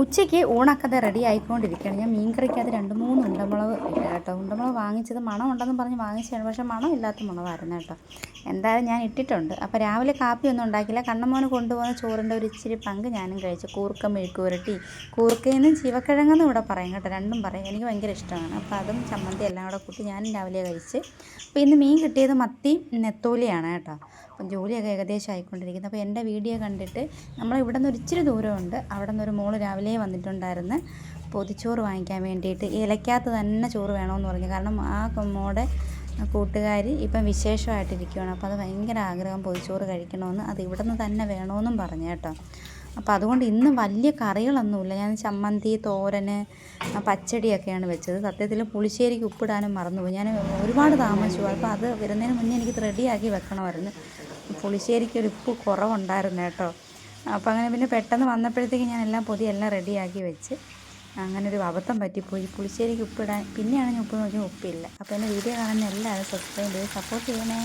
ഉച്ചയ്ക്ക് ഊണൊക്കെ അത് റെഡി ആയിക്കൊണ്ടിരിക്കുകയാണ്. ഞാൻ മീൻകറിക്കകത്ത് രണ്ട് മൂന്ന് ഉണ്ടമുളക് ഇട്ട് കേട്ടോ. ഉണ്ടമുളക് വാങ്ങിച്ചത് മണം ഉണ്ടെന്ന് പറഞ്ഞ് വാങ്ങിച്ചതാണ്. പക്ഷേ മണം ഇല്ലാത്ത മുളകായിരുന്നു കേട്ടോ. എന്തായാലും ഞാൻ ഇട്ടിട്ടുണ്ട്. അപ്പോൾ രാവിലെ കാപ്പി ഒന്നും ഉണ്ടാക്കില്ല കണ്ണമോന് കൊണ്ടുപോകുന്ന ചോറിന്റെ ഒരു ഇച്ചിരി പങ്ക് ഞാനും കഴിച്ചു. കൂർക്ക മെഴുക്ക് പുരട്ടി. കൂർക്കയെന്നും ചീവക്കിഴങ്ങെന്നും ഇവിടെ പറയും കേട്ടോ. രണ്ടും പറയും. എനിക്ക് ഭയങ്കര ഇഷ്ടമാണ്. അപ്പോൾ അതും ചമ്മന്തി എല്ലാം കൂടെ കൂട്ടി ഞാനും രാവിലെ കഴിച്ച്. അപ്പോൾ ഇന്ന് മീൻ കിട്ടിയത് മത്തി നെത്തോലിയാണ് കേട്ടോ. അപ്പം ജോലിയൊക്കെ ഏകദേശം ആയിക്കൊണ്ടിരിക്കുന്നത് അപ്പോൾ എന്റെ വീഡിയോ കണ്ടിട്ട് നമ്മളിവിടെ നിന്ന് ഒരു ഇച്ചിരി ദൂരമുണ്ട്. അവിടെ നിന്ന് ഒരു മോൾ രാവിലെ വന്നിട്ടുണ്ടായിരുന്നു. പൊതിച്ചോറ് വാങ്ങിക്കാൻ വേണ്ടിയിട്ട്. ഇലക്കകത്ത് തന്നെ ചോറ് വേണമെന്ന് പറഞ്ഞു. കാരണം ആ മോടെ കൂട്ടുകാരി ഇപ്പം വിശേഷമായിട്ടിരിക്കുകയാണ് അപ്പോൾ അത് ഭയങ്കര ആഗ്രഹം പൊതിച്ചോറ് കഴിക്കണമെന്ന്. അത് ഇവിടെ നിന്ന് തന്നെ വേണമെന്നും പറഞ്ഞു കേട്ടോ. അപ്പോൾ അതുകൊണ്ട് ഇന്ന് വലിയ കറികളൊന്നുമില്ല. ഞാൻ ചമ്മന്തി തോരന് പച്ചടിയൊക്കെയാണ് വെച്ചത്. സത്യത്തിൽ പുളിശ്ശേരിക്ക് ഉപ്പിടാനും മറന്നുപോയി. ഞാൻ ഒരുപാട് താമസിച്ചു. അപ്പോൾ അത് വരുന്നതിന് മുന്നേ എനിക്ക് റെഡിയാക്കി വെക്കണമായിരുന്നു. പുളിശ്ശേരിക്ക് ഒരു ഉപ്പ് കുറവുണ്ടായിരുന്നു കേട്ടോ. അപ്പോൾ അങ്ങനെ പിന്നെ പെട്ടെന്ന് വന്നപ്പോഴത്തേക്ക് ഞാൻ എല്ലാം പൊതി എല്ലാം റെഡിയാക്കി വെച്ച്. അങ്ങനെ ഒരു അബദ്ധം പറ്റിപ്പോയി. പുളിശ്ശേരിക്ക് ഉപ്പിടാൻ പിന്നെയാണ് ഞാൻ ഉപ്പ് നോക്കിയാൽ ഉപ്പില്ല. അപ്പോൾ എന്റെ വീഡിയോ കാണുന്ന എല്ലാവരും സബ്സ്ക്രൈബ് ചെയ്ത് സപ്പോർട്ട് ചെയ്യണേ.